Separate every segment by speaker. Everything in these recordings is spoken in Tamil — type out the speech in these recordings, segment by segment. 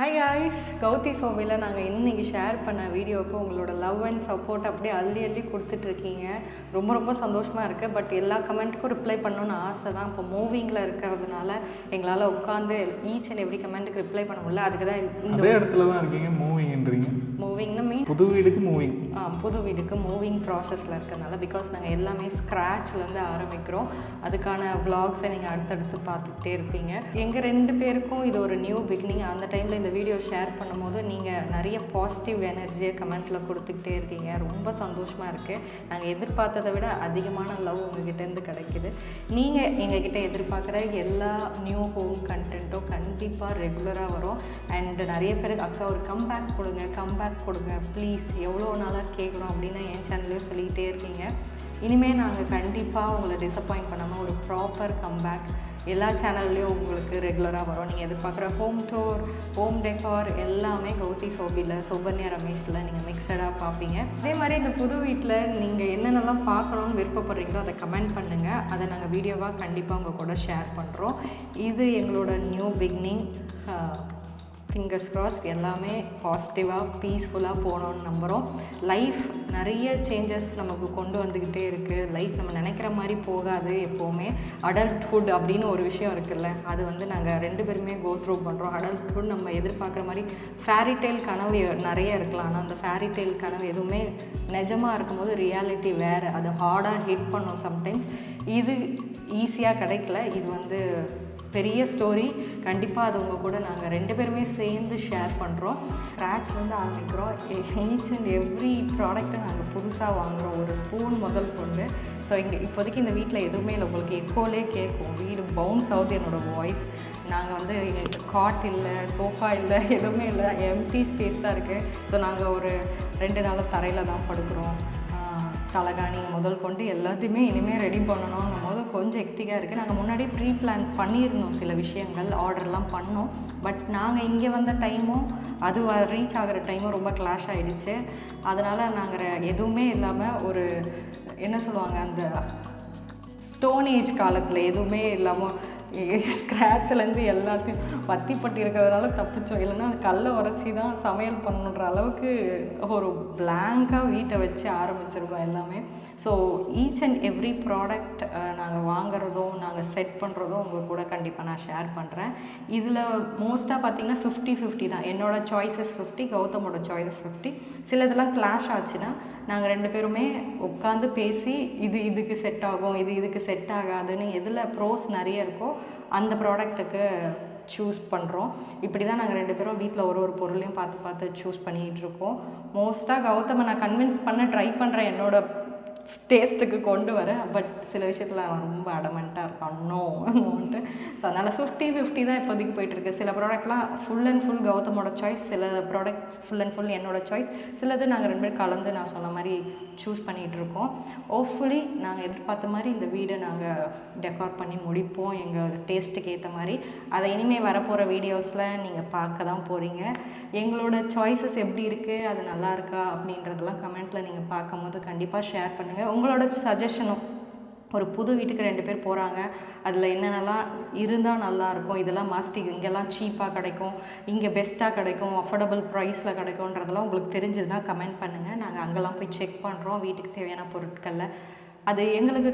Speaker 1: ஹாய் காய்ஸ் கௌதி சோபியில் நாங்கள் இன்னைக்கு ஷேர் பண்ண வீடியோவுக்கு உங்களோட லவ் அண்ட் சப்போர்ட் அப்படியே அள்ளி அள்ளி கொடுத்துட்ருக்கீங்க ரொம்ப ரொம்ப சந்தோஷமாக இருக்குது பட் எல்லா கமெண்ட்டுக்கும் ரிப்ளை பண்ணணும்னு ஆசை தான் இப்போ மூவிங்கில் இருக்கிறதுனால எங்களால் உட்காந்து ஈச் அண்ட் எவ்ரி கமெண்ட்டுக்கு ரிப்ளை பண்ண முடியல. அதுக்கு தான் இந்த
Speaker 2: இடத்துல தான் இருக்கீங்க
Speaker 1: மூவிங்
Speaker 2: புது வீடுக்கு மூவிங்
Speaker 1: புது வீடுக்கு மூவிங் ப்ராசஸில் இருக்கிறதுனால பிகாஸ் நாங்கள் எல்லாமே ஸ்க்ராட்ச்லேருந்து ஆரம்பிக்கிறோம். அதுக்கான விளாக்ஸை நீங்கள் அடுத்தடுத்து பார்த்துக்கிட்டே இருப்பீங்க. எங்கள் ரெண்டு பேருக்கும் இது ஒரு நியூ பிகினிங் அந்த டைமில் இந்த வீடியோ ஷேர் பண்ணும்போது நீங்கள் நிறைய பாசிட்டிவ் எனர்ஜியை கமெண்ட்டில் கொடுத்துக்கிட்டே இருக்கீங்க. ரொம்ப சந்தோஷமாக இருக்குது நாங்கள் எதிர்பார்த்ததை விட அதிகமான லவ் உங்ககிட்டேருந்து கிடைக்குது. நீங்கள் எங்ககிட்ட எதிர்பார்க்குற எல்லா நியூ ஹோம் கண்டென்ட்டும் கண்டிப்பாக ரெகுலராக வரும். அண்ட் நிறைய பேருக்கு அக்கா ஒரு கம்பேக் கொடுங்க கம்பேக் கொடுங்க ப்ளீஸ் எவ்வளோ நாளாக கேட்குறோம் அப்படின்னு என் சேனல்லையும் சொல்லிக்கிட்டே இருக்கீங்க. இனிமேல் நாங்கள் கண்டிப்பாக உங்களை டிசப்பாயிண்ட் பண்ணாமல் ஒரு ப்ராப்பர் கம்பேக் எல்லா சேனல்லையும் உங்களுக்கு ரெகுலராக வரும். நீங்கள் எதிர்பார்க்குற ஹோம் டோர் ஹோம் டெக்கார் எல்லாமே கௌதி சோபியில் சுபன்யா ரமேஷில் நீங்கள் மிக்சடாக பார்ப்பீங்க. அதே மாதிரி இந்த புது வீட்டில் நீங்கள் என்னென்னலாம் பார்க்கணுன்னு விருப்பப்படுறீங்களோ அதை கமெண்ட் பண்ணுங்கள் அதை நாங்கள் வீடியோவாக கண்டிப்பாக உங்கள் கூட ஷேர் பண்ணுறோம் இது எங்களோட நியூ பிகினிங் ஃபிங்கர்ஸ் க்ராஸ் எல்லாமே பாசிட்டிவாக பீஸ்ஃபுல்லாக போகணுன்னு நம்புகிறோம் லைஃப் நிறைய சேஞ்சஸ் நமக்கு கொண்டு வந்துக்கிட்டே இருக்குது லைஃப் நம்ம நினைக்கிற மாதிரி போகாது எப்போவுமே. அடல்ட்ஹுட் அப்படின்னு ஒரு விஷயம் இருக்குல்ல அது வந்து நாங்கள் ரெண்டு பேருமே கோ த்ரூ பண்ணுறோம் அடல்ட்ஹுட் நம்ம எதிர்பார்க்குற மாதிரி ஃபேரி டெய்ல் கனவு நிறைய இருக்கலாம். ஆனால் அந்த ஃபேரி டெய்ல் கனவு எதுவுமே நிஜமாக இருக்கும்போது ரியாலிட்டி வேறு. அது ஹார்டாக ஹிட் பண்ணும் சம்டைம்ஸ் இது ஈஸியாக கிடைக்கல. இது வந்து பெரிய ஸ்டோரி கண்டிப்பாக அது உங்கள் கூட நாங்கள் ரெண்டு பேருமே சேர்ந்து ஷேர் பண்ணுறோம் வந்து ஆரம்பிக்கிறோம் ஈச் அண்ட் எவ்ரி ப்ராடக்ட்டை நாங்கள் புதுசாக வாங்குகிறோம் ஒரு ஸ்பூன் முதல் கொண்டு ஸோ இங்கே இப்போதைக்கு இந்த வீட்டில் எதுவுமே இல்லை. உங்களுக்கு எக்கோலே கேட்கும் வீடு பவுன்ஸ் ஆகுது என்னோடய வாய்ஸ் நாங்கள் வந்து காட் இல்லை சோஃபா இல்லை எதுவுமே இல்லை. எம்டி ஸ்பேஸ் தான் இருக்குது ஸோ நாங்கள் ஒரு ரெண்டு நாளும் தரையில் தான் படுக்கிறோம். தலைகாணி முதல் கொண்டு எல்லாத்தையுமே இனிமேல் ரெடி பண்ணணும்னும் போது கொஞ்சம் எக்டிக்காக இருக்குது நாங்கள் முன்னாடி ப்ரீ பிளான் பண்ணியிருந்தோம் சில விஷயங்கள் ஆர்டர்லாம் பண்ணோம். பட் நாங்கள் இங்கே வந்த டைமும் அது ரீச் ஆகிற டைமும் ரொம்ப கிளாஷ் ஆகிடுச்சு அதனால் நாங்கள் எதுவுமே இல்லாமல் ஒரு என்ன சொல்லுவாங்க அந்த ஸ்டோன் ஏஜ் காலத்தில் எதுவுமே இல்லாமல் ஸ்க்ராட்ச்லேருந்து எல்லாத்தையும் வத்தி பட்டி இருக்கிறதுனால தப்பிச்சோம். இல்லைன்னா கல்லை உரசி தான் சமையல் பண்ணுன்ற அளவுக்கு ஒரு பிளாங்காக வீட்டை வச்சு ஆரம்பிச்சிருக்கோம் எல்லாமே. So each and every product நாங்கள் வாங்குறதும் நாங்கள் செட் பண்ணுறதும் உங்கள் கூட கண்டிப்பாக நான் ஷேர் பண்ணுறேன் இதில் மோஸ்ட்டாக பார்த்தீங்கன்னா ஃபிஃப்டி ஃபிஃப்டி தான். என்னோட சாய்ஸஸ் ஃபிஃப்டி கௌதமோட சாய்ஸஸ் ஃபிஃப்டி சிலதெல்லாம் கிளாஷ் ஆச்சுன்னா நாங்கள் ரெண்டு பேருமே உட்காந்து பேசி இது இதுக்கு செட் ஆகும் இது இதுக்கு செட் ஆகாதுன்னு எதில் ப்ரோஸ் நிறைய இருக்கோ அந்த ப்ராடக்ட்டுக்கு சூஸ் பண்ணுறோம் இப்படி தான் நாங்கள் ரெண்டு பேரும் வீட்டில் ஒரு ஒரு பொருளையும் பார்த்து பார்த்து சூஸ் பண்ணிகிட்டு இருக்கோம். மோஸ்ட்டாக கௌதமை நான் கன்வின்ஸ் பண்ண ட்ரை பண்ணுறேன் என்னோட டேஸ்ட்டுக்கு கொண்டு வரேன் பட் சில விஷயத்தில் அவன் ரொம்ப அடமெண்ட்டாக இருக்கான் நோ நோன்ட்டு ஸோ அதனால் ஃபிஃப்டி ஃபிஃப்டி தான் இப்போதைக்கு போயிட்டுருக்கு. சில ப்ராடக்ட்லாம் ஃபுல் அண்ட் ஃபுல் கௌதமோட சாய்ஸ் சில ப்ராடக்ட்ஸ் ஃபுல் அண்ட் ஃபுல் என்னோட சாய்ஸ் சிலது நாங்கள் ரெண்டு பேரும் கலந்து நான் சொன்ன மாதிரி சூஸ் பண்ணிகிட்ருக்கோம். ஹோப்ஃபுல்லி நாங்கள் எதிர்பார்த்த மாதிரி இந்த வீடை நாங்கள் டெக்கார் பண்ணி முடிப்போம். எங்கள் டேஸ்ட்டுக்கு ஏற்ற மாதிரி. அதை இனிமேல் வரப்போகிற வீடியோஸில் நீங்கள் பார்க்க தான் போகிறீங்க எங்களோட சாய்ஸஸ் எப்படி இருக்குது அது நல்லா இருக்கா? அப்படின்றதெல்லாம் கமெண்ட்டில் நீங்கள் பார்க்கும்போது கண்டிப்பாக ஷேர் பண்ணுங்கள் உங்களோட சஜஷனும் ஒரு புது வீட்டுக்கு ரெண்டு பேர் போகிறாங்க அதில் என்னென்னலாம் இருந்தால் நல்லாயிருக்கும் இதெல்லாம் மாஸ்டிக் இங்கெல்லாம் சீப்பாக கிடைக்கும். இங்கே பெஸ்ட்டாக கிடைக்கும். அஃபோர்டபுள் ப்ரைஸில் கிடைக்கும்ன்றதெல்லாம் உங்களுக்கு தெரிஞ்சதுன்னா கமெண்ட் பண்ணுங்கள் நாங்கள் அங்கெல்லாம் போய் செக் பண்ணுறோம் வீட்டுக்கு தேவையான பொருட்களில். அது எங்களுக்கு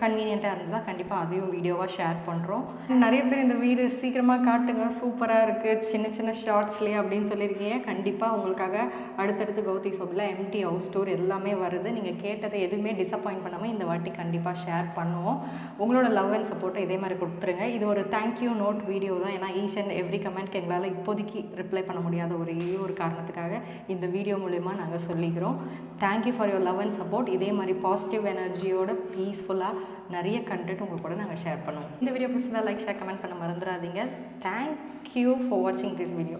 Speaker 1: கன்வீனியண்ட்டாக இருந்தால் கண்டிப்பாக அதையும் வீடியோவாக ஷேர் பண்ணுறோம் நிறைய பேர் இந்த வீடு சீக்கிரமாக காட்டுங்க சூப்பராக இருக்குது சின்ன சின்ன ஷார்ட்ஸ்லேயே அப்படின்னு சொல்லியிருக்கீங்க. கண்டிப்பாக உங்களுக்காக அடுத்தடுத்து கௌதி சோப்பில் எம்டி ஹவுஸ் டூர் எல்லாமே வருது. நீங்கள் கேட்டதை எதுவுமே டிசப்பாயிண்ட் பண்ணாமல் இந்த வாட்டி கண்டிப்பாக ஷேர் பண்ணுவோம். உங்களோட லவ் அண்ட் சப்போர்ட்டை இதே மாதிரி கொடுத்துருங்க. இது ஒரு தேங்க்யூ நோட் வீடியோ தான். ஏன்னா ஈச் அண்ட் எவ்ரி கமெண்ட்க்கு எங்களால் இப்போதைக்கு ரிப்ளை பண்ண முடியாத ஒரே ஒரு காரணத்துக்காக இந்த வீடியோ மூலயமா நாங்கள் சொல்லிக்கிறோம். Thank you for your love and support இதே மாதிரி பாசிட்டிவ் எனர்ஜியோட பீஸ்ஃபுல்லாக நிறைய கண்டென்ட் உங்கள் கூட நாங்கள் ஷேர் பண்ணுவோம். இந்த வீடியோ பிடிச்சதா லைக் ஷேர் கமெண்ட் பண்ண மறந்துடாதீங்க. தேங்க்யூ ஃபார் வாட்சிங் திஸ் வீடியோ